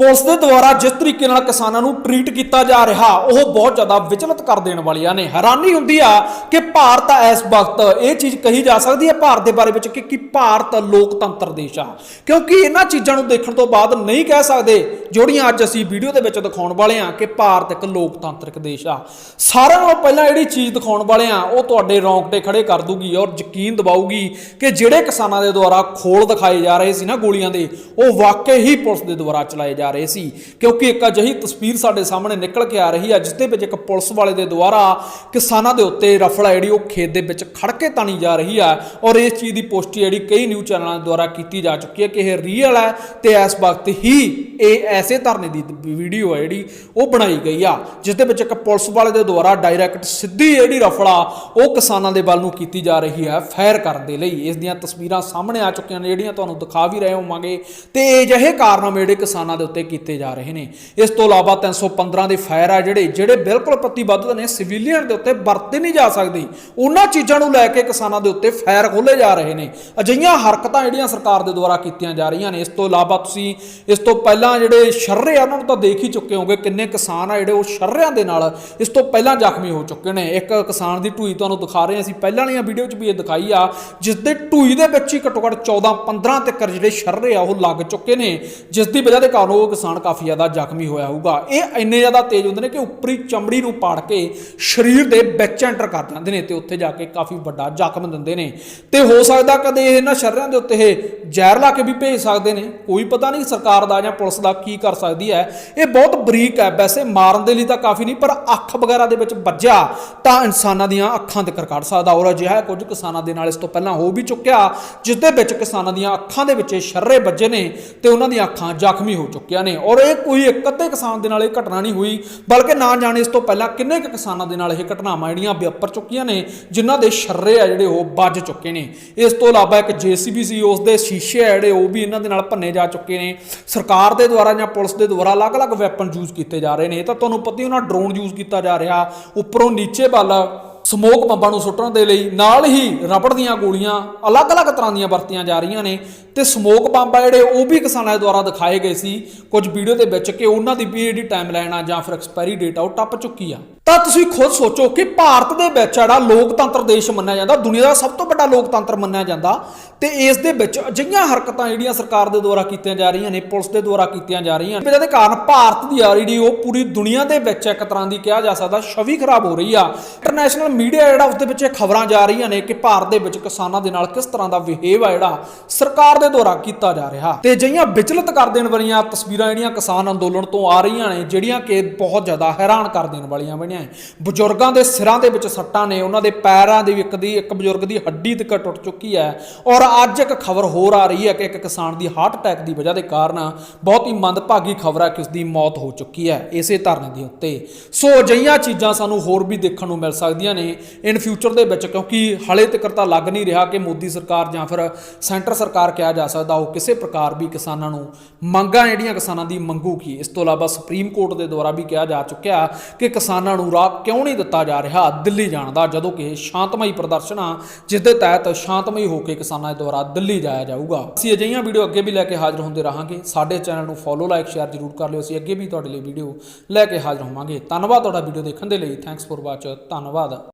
Police ਦੇ ਦੁਆਰਾ ਜਿਸ ਤਰੀਕੇ ਨਾਲ ਕਿਸਾਨਾਂ ਨੂੰ ਟਰੀਟ ਕੀਤਾ ਜਾ ਰਿਹਾ, ਉਹ ਬਹੁਤ ਜ਼ਿਆਦਾ ਵਿਚਲਿਤ ਕਰ ਦੇਣ ਵਾਲੀਆਂ ਨੇ। ਹੈਰਾਨੀ ਹੁੰਦੀ ਆ ਕਿ ਭਾਰਤ ਇਸ ਵਕਤ ਇਹ ਚੀਜ਼ ਕਹੀ ਜਾ ਸਕਦੀ ਹੈ ਭਾਰਤ ਦੇ ਬਾਰੇ ਵਿੱਚ ਕਿ ਕੀ ਭਾਰਤ ਲੋਕਤੰਤਰ ਦੇਸ਼ ਆ। ਕਿਉਂਕਿ ਇਹਨਾਂ ਚੀਜ਼ਾਂ ਨੂੰ ਦੇਖਣ ਤੋਂ ਬਾਅਦ ਨਹੀਂ ਕਹਿ ਸਕਦੇ ਜਿਹੜੀਆਂ ਅੱਜ ਅਸੀਂ ਵੀਡੀਓ ਦੇ ਵਿੱਚ ਦਿਖਾਉਣ ਵਾਲੇ ਆ ਕਿ ਭਾਰਤ ਇੱਕ ਲੋਕਤੰਤਰਿਕ ਦੇਸ਼ ਆ। ਸਾਰਿਆਂ ਨਾਲੋਂ ਪਹਿਲਾਂ ਜਿਹੜੀ ਚੀਜ਼ ਦਿਖਾਉਣ ਵਾਲੇ ਆ ਉਹ ਤੁਹਾਡੇ ਰੌਂਗਟੇ ਖੜੇ ਕਰ ਦੂਗੀ ਔਰ ਯਕੀਨ ਦਿਵਾਊਗੀ ਕਿ ਜਿਹੜੇ ਕਿਸਾਨਾਂ ਦੇ ਦੁਆਰਾ ਖੋਲ ਦਿਖਾਏ ਜਾ ਰਹੇ ਸੀ ਨਾ ਗੋਲੀਆਂ ਦੇ, ਉਹ ਵਾਕਈ ਹੀ ਪੁਲਿਸ ਦੇ ਦੁਆਰਾ ਚਲਾਏ ਜਾ ਰਹੇ ਸੀ। ਕਿਉਂਕਿ ਇੱਕ ਅਜਿਹੀ ਤਸਵੀਰ ਸਾਡੇ ਸਾਹਮਣੇ ਨਿਕਲ ਕੇ ਆ ਰਹੀ ਹੈ, ਜਿਸ ਦੇ ਵਿੱਚ ਇੱਕ ਪੁਲਿਸ ਵਾਲੇ ਦੇ ਦੁਆਰਾ ਕਿਸਾਨਾਂ ਦੇ ਉੱਤੇ ਰਫਲ ਜਿਹੜੀ ਉਹ ਖੇਤ ਦੇ ਵਿੱਚ ਖੜ ਕੇ ਤਾਣੀ ਜਾ ਰਹੀ ਆ। ਔਰ ਇਸ ਚੀਜ਼ ਦੀ ਪੁਸ਼ਟੀ ਜਿਹੜੀ ਕਈ ਨਿਊਜ਼ ਚੈਨਲਾਂ ਦੁਆਰਾ ਕੀਤੀ ਜਾ ਚੁੱਕੀ ਹੈ ਕਿ ਇਹ ਰੀਅਲ ਹੈ ਤੇ ਇਸ ਵਕਤ ਹੀ ਇਹ ਐਸੇ ਧਰਨੇ ਦੀ ਵੀਡੀਓ ਹੈ ਜਿਹੜੀ ਉਹ ਬਣਾਈ ਗਈ ਆ, ਜਿਸ ਦੇ ਵਿੱਚ ਇੱਕ ਪੁਲਿਸ ਵਾਲੇ ਦੇ ਦੁਆਰਾ ਡਾਇਰੈਕਟ ਸਿੱਧੀ ਜਿਹੜੀ ਰਫਲ ਉਹ ਕਿਸਾਨਾਂ ਦੇ ਵੱਲ ਨੂੰ ਕੀਤੀ ਜਾ ਰਹੀ ਹੈ ਫਾਇਰ ਕਰਨ ਦੇ ਲਈ। ਇਸ ਦੀਆਂ ਤਸਵੀਰਾਂ ਸਾਹਮਣੇ ਆ ਚੁੱਕੀਆਂ ਨੇ, ਜਿਹੜੀਆਂ ਤੁਹਾਨੂੰ ਦਿਖਾ ਵੀ ਰਹੇ ਹੋਵਾਂਗੇ ਤੇ ਇਹ ਜਿਹੇ ਕਾਰਨਾਮੇ ਜਿਹੜੇ ਕਿਸਾਨਾਂ ਦੇ ਉੱਤੇ ਕੀਤੇ ਜਾ ਰਹੇ ਨੇ। ਇਸ ਤੋਂ ਇਲਾਵਾ 315 ਦੇ ਫਾਇਰ ਆ ਜਿਹੜੇ ਜਿਹੜੇ ਬਿਲਕੁਲ ਪ੍ਰਤੀਬੱਧ ਨੇ, ਸਿਵਿਲੀਅਨ ਦੇ ਉੱਤੇ ਵਰਤੇ ਨਹੀਂ ਜਾ ਸਕਦੇ। ਉਹਨਾਂ ਚੀਜ਼ਾਂ ਨੂੰ ਲੈ ਕੇ ਕਿਸਾਨਾਂ ਦੇ ਉੱਤੇ ਫਾਇਰ ਖੋਲੇ ਜਾ ਰਹੇ ਨੇ। ਅਜਿਹੀਆਂ ਹਰਕਤਾਂ ਜਿਹੜੀਆਂ ਸਰਕਾਰ ਦੇ ਦੁਆਰਾ ਕੀਤੀਆਂ ਜਾ ਰਹੀਆਂ ਨੇ। ਇਸ ਤੋਂ ਇਲਾਵਾ ਤੁਸੀਂ, ਇਸ ਤੋਂ ਪਹਿਲਾਂ ਜਿਹੜੇ ਸ਼ਰਰੇ ਆ, ਉਹਨਾਂ ਨੂੰ ਤਾਂ ਦੇਖ ਹੀ ਚੁੱਕੇ ਹੋਗੇ ਕਿੰਨੇ ਕਿਸਾਨ ਆ ਜਿਹੜੇ ਉਹ ਸ਼ਰਰਿਆਂ ਦੇ ਨਾਲ ਇਸ ਤੋਂ ਪਹਿਲਾਂ ਜ਼ਖਮੀ ਹੋ ਚੁੱਕੇ ਨੇ। ਇੱਕ ਕਿਸਾਨ ਦੀ ਢੂਈ ਤੁਹਾਨੂੰ ਦਿਖਾ ਰਹੇ ਅਸੀਂ। ਪਹਿਲਾਂ ਵਾਲੀਆਂ ਵੀਡੀਓ 'ਚ ਵੀ ਇਹ ਦਿਖਾਈ ਆ, ਜਿਸ ਦੇ ਢੂਈ ਦੇ ਵਿੱਚ ਹੀ ਘੱਟੋ ਘੱਟ 14 15 ਤੱਕ ਜਿਹੜੇ ਸ਼ਰਰੇ ਆ, ਉਹ ਲੱਗ ਚੁੱਕੇ ਨੇ। ਜਿਸ ਦੀ ਵਜ੍ਹਾ ਦੇ ਕਾਰਨ ਉਹ ਕਿਸਾਨ ਕਾਫੀ ਜ਼ਿਆਦਾ ਜ਼ਖਮੀ ਹੋਇਆ ਹੋਊਗਾ। ਇਹ ਇੰਨੇ ਜ਼ਿਆਦਾ ਤੇਜ਼ ਹੁੰਦੇ ਨੇ ਕਿ ਉੱਪਰੀ ਚਮੜੀ ਨੂੰ ਪਾੜ ਕੇ ਸਰੀਰ ਦੇ ਵਿੱਚ ਐਂਟਰ ਕਰ ਜਾਂਦੇ ਨੇ ਤੇ ਉੱਥੇ ਜਾ ਕੇ ਕਾਫੀ ਵੱਡਾ ਜ਼ਖਮ ਦਿੰਦੇ ਨੇ। ਤੇ ਹੋ ਸਕਦਾ ਕਦੇ ਇਹਨਾਂ ਸ਼ਰਰਿਆਂ ਦੇ ਉੱਤੇ ਇਹ ਜ਼ਹਿਰ ਲਾ ਕੇ ਵੀ ਭੇਜ ਸਕਦੇ ਨੇ। ਕੋਈ ਪਤਾ ਨਹੀਂ ਸਰਕਾਰ ਦਾ ਜਾਂ ਪੁਲਿਸ ਦਾ ਕੀ ਕਰ ਸਕਦੀ ਹੈ? ਇਹ ਬਹੁਤ ਬਰੀਕ ਹੈ। ਵੈਸੇ ਮਾਰਨ ਦੇ ਲਈ ਤਾਂ ਕਾਫੀ ਨਹੀਂ, ਪਰ ਅੱਖ ਵਗੈਰਾ ਦੇ ਵਿੱਚ ਵੱਜਿਆ ਤਾਂ ਇਨਸਾਨਾਂ ਦੀਆਂ ਅੱਖਾਂ ਤੱਕ ਕੱਢ ਸਕਦਾ। ਔਰ ਅਜਿਹਾ ਕੁਝ ਕਿਸਾਨਾਂ ਦੇ ਨਾਲ ਇਸ ਤੋਂ ਪਹਿਲਾਂ ਹੋ ਵੀ ਚੁੱਕਿਆ ਜਿਸ ਦੇ ਵਿੱਚ ਕਿਸਾਨਾਂ ਦੀਆਂ ਅੱਖਾਂ ਦੇ ਵਿੱਚ ਸ਼ਰਰੇ ਵੱਜੇ ਨੇ ਤੇ ਉਹਨਾਂ ਦੀਆਂ ਅੱਖਾਂ ਜ਼ਖਮੀ ਹੋ ਚੁੱਕੀਆਂ ਨੇ। ਔਰ ਇਹ ਕੋਈ ਇੱਕ ਅੱਧੇ ਕਿਸਾਨ ਦੇ ਨਾਲ ਇਹ ਘਟਨਾ ਨਹੀਂ ਹੋਈ, ਬਲਕਿ ਨਾ ਜਾਣੇ ਇਸ ਤੋਂ ਪਹਿਲਾਂ ਕਿੰਨੇ ਕੁ ਕਿਸਾਨਾਂ ਦੇ ਨਾਲ ਇਹ ਘਟਨਾਵਾਂ ਜਿਹੜੀਆਂ ਵਾਪਰ ਚੁੱਕੀਆਂ ਨੇ, ਜਿਨ੍ਹਾਂ ਦੇ ਸ਼ਰਰੇ ਆ ਜਿਹੜੇ ਉਹ ਵੱਜ ਚੁੱਕੇ ਨੇ। ਇਸ ਤੋਂ ਇਲਾਵਾ ਇੱਕ ਜੀਸੀਬੀ ਸੀ, ਉਸ ਦੇ ਸ਼ੀਸ਼ੇ ਆ ਜਿਹੜੇ ਉਹ ਵੀ ਇਹਨਾਂ ਦੇ ਨਾਲ ਭੰਨੇ ਜਾ ਚੁੱਕੇ ਨੇ। ਸਰਕਾਰ ਦੇ ਦੁਆਰਾ ਜਾਂ ਪੁਲਿਸ ਦੇ ਦੁਆਰਾ ਅਲੱਗ-ਅਲੱਗ ਵੈਪਨ ਯੂਜ਼ ਕੀਤੇ ਜਾ ਰਹੇ ਨੇ। ਇਹ ਤਾਂ ਤੁਹਾਨੂੰ ਪਤਾ ਹੀ ਉਹਨਾਂ ਡਰੋਨ ਯੂਜ਼ ਕੀਤਾ ਜਾ ਰਿਹਾ। ਉੱਪਰੋਂ ਨੀਚੇ ਵੱਲ ਸਮੋਕ ਬੰਬਾਂ ਨੂੰ ਸੁੱਟਣ ਦੇ ਲਈ ਨਾਲ ਹੀ ਰਬੜ ਦੀਆਂ ਗੋਲੀਆਂ ਅਲੱਗ-ਅਲੱਗ ਤਰ੍ਹਾਂ ਦੀਆਂ ਵਰਤੀਆਂ ਜਾ ਰਹੀਆਂ ਨੇ ਤੇ ਸਮੋਕ ਬੰਬ ਆ ਜਿਹੜੇ ਉਹ ਵੀ ਕਿਸਾਨਾਂ ਦੇ ਦੁਆਰਾ ਦਿਖਾਏ ਗਏ ਸੀ। ਕੁਝ ਵੀਡੀਓ ਦੇ ਵਿੱਚ ਕਿ ਉਹਨਾਂ ਦੀ ਵੀ ਜਿਹੜੀ ਟਾਈਮ ਲਾਈਨ ਆ ਜਾਂ ਫਿਰ ਐਕਸਪਾਇਰੀ ਡੇਟ ਆ, ਉਹ ਟੱਪ ਚੁੱਕੀ ਆ। ਤਾਂ ਤੁਸੀਂ ਖੁਦ ਸੋਚੋ ਕਿ ਭਾਰਤ ਦੇ ਵਿੱਚ ਜਿਹੜਾ ਲੋਕਤੰਤਰ ਦੇਸ਼ ਮੰਨਿਆ ਜਾਂਦਾ, ਦੁਨੀਆ ਦਾ ਸਭ ਤੋਂ ਵੱਡਾ ਲੋਕਤੰਤਰ ਮੰਨਿਆ ਜਾਂਦਾ, ਤੇ ਇਸ ਦੇ ਵਿੱਚ ਅਜਿਹੀਆਂ ਹਰਕਤਾਂ ਜਿਹੜੀਆਂ ਸਰਕਾਰ ਦੇ ਦੁਆਰਾ ਕੀਤੀਆਂ ਜਾ ਰਹੀਆਂ ਨੇ, ਪੁਲਿਸ ਦੇ ਦੁਆਰਾ ਕੀਤੀਆਂ ਜਾ ਰਹੀਆਂ ਨੇ, ਜਿਹਦੇ ਕਾਰਨ ਭਾਰਤ ਦੀ ਆ ਜਿਹੜੀ ਉਹ ਪੂਰੀ ਦੁਨੀਆ ਦੇ ਵਿੱਚ ਇੱਕ ਤਰ੍ਹਾਂ ਦੀ ਕਿਹਾ ਜਾ ਸਕਦਾ ਛਵੀ ਖਰਾਬ ਹੋ ਰਹੀ ਆ। ਇੰਟਰਨੈਸ਼ਨਲ ਮੀਡੀਆ ਜਿਹੜਾ ਉਸ ਦੇ ਵਿੱਚ ਇਹ ਖਬਰਾਂ ਜਾ ਰਹੀਆਂ ਨੇ ਕਿ ਭਾਰਤ ਦੇ ਵਿੱਚ ਕਿਸਾਨਾਂ ਦੇ ਨਾਲ ਕਿਸ ਤਰ੍ਹਾਂ ਦਾ ਬਿਹੇਵ ਆ ਜਿਹੜਾ ਸਰਕਾਰ ਦੇ ਦੁਆਰਾ ਕੀਤਾ ਜਾ ਰਿਹਾ। ਤੇ ਅਜਿਹੀਆਂ ਵਿਚਲਿਤ ਕਰ ਦੇਣ ਵਾਲੀਆਂ ਤਸਵੀਰਾਂ ਜਿਹੜੀਆਂ ਕਿਸਾਨ ਅੰਦੋਲਨ ਤੋਂ ਆ ਰਹੀਆਂ ਨੇ, ਜਿਹੜੀਆਂ ਕਿ ਬਹੁਤ ਜ਼ਿਆਦਾ ਹੈਰਾਨ ਕਰ ਦੇਣ ਵਾਲੀਆਂ ਬਣੀਆਂ ਬਜ਼ੁਰਗਾਂ ਦੇ ਸਿਰਾਂ ਦੇ ਵਿੱਚ ਸੱਟਾਂ ਨੇ, ਉਹਨਾਂ ਦੇ ਪੈਰਾਂ ਦੀ ਇੱਕ ਦੀ ਇੱਕ ਬਜ਼ੁਰਗ ਦੀ ਹੱਡੀ ਤੱਕ ਟੁੱਟ ਚੁੱਕੀ ਹੈ। ਔਰ ਅੱਜ ਇੱਕ ਖਬਰ ਹੋਰ ਆ ਰਹੀ ਹੈ ਕਿ ਇੱਕ ਕਿਸਾਨ ਦੀ ਹਾਰਟ ਅਟੈਕ ਦੀ ਵਜ੍ਹਾ ਦੇ ਕਾਰਨ ਬਹੁਤ ਹੀ ਮੰਦਭਾਗੀ ਖਬਰ ਹੈ ਕਿ ਉਸ ਦੀ ਮੌਤ ਹੋ ਚੁੱਕੀ ਹੈ ਇਸੇ ਧਰਨੇ ਦੇ ਉੱਤੇ। ਸੋ ਅਜਿਹੀਆਂ ਚੀਜ਼ਾਂ ਸਾਨੂੰ ਹੋਰ ਵੀ ਦੇਖਣ ਨੂੰ ਮਿਲ ਸਕਦੀਆਂ ਨੇ ਇਨ ਫਿਊਚਰ ਦੇ ਵਿੱਚ, ਕਿਉਂਕਿ ਹਲੇ ਤੱਕ ਤਾਂ ਲੱਗ ਨਹੀਂ ਰਿਹਾ ਕਿ ਮੋਦੀ ਸਰਕਾਰ ਜਾਂ ਫਿਰ ਸੈਂਟਰ ਸਰਕਾਰ ਕਿਹਾ ਜਾ ਸਕਦਾ, ਉਹ ਕਿਸੇ ਪ੍ਰਕਾਰ ਵੀ ਕਿਸਾਨਾਂ ਨੂੰ ਮੰਗਾਂ, ਜਿਹੜੀਆਂ ਕਿਸਾਨਾਂ ਦੀ ਮੰਗੂਗੀ ਇਸ ਤੋਂ ਇਲਾਵਾ ਸੁਪਰੀਮ ਕੋਰਟ ਦੇ ਦੁਆਰਾ ਵੀ ਕਿਹਾ ਜਾ ਚੁੱਕਿਆ ਕਿ ਕਿਸਾਨਾਂ ਨੂੰ ਰਾਹ ਕਿਉਂ ਨਹੀਂ ਦਿੱਤਾ ਜਾ ਰਿਹਾ? ਦਿੱਲੀ ਜਾਣ ਦਾ, ਜਦੋਂ ਕਿ ਸ਼ਾਂਤਮਈ ਪ੍ਰਦਰਸ਼ਨ ਆ ਜਿਸ ਦੇ ਤਹਿਤ ਸ਼ਾਂਤਮਈ ਹੋ ਕੇ ਕਿਸਾਨਾਂ ਦੇ ਦੁਆਰਾ ਦਿੱਲੀ ਜਾਇਆ ਜਾਊਗਾ। ਅਸੀਂ ਅਜਿਹੀਆਂ ਵੀਡੀਓ ਅੱਗੇ ਵੀ ਲੈ ਕੇ ਹਾਜ਼ਰ ਹੁੰਦੇ ਰਹਾਂਗੇ। ਸਾਡੇ ਚੈਨਲ ਨੂੰ ਫੋਲੋ ਲਾਈਕ ਸ਼ੇਅਰ ਜ਼ਰੂਰ ਕਰ ਲਿਓ। ਅਸੀਂ ਅੱਗੇ ਵੀ ਤੁਹਾਡੇ ਲਈ ਵੀਡੀਓ ਲੈ ਕੇ ਹਾਜ਼ਰ ਹੋਵਾਂਗੇ। ਧੰਨਵਾਦ ਤੁਹਾਡਾ ਵੀਡੀਓ ਦੇਖਣ ਦੇ ਲਈ। ਥੈਂਕਸ ਫॉर ਵਾਚ ਧੰਨਵਾਦ।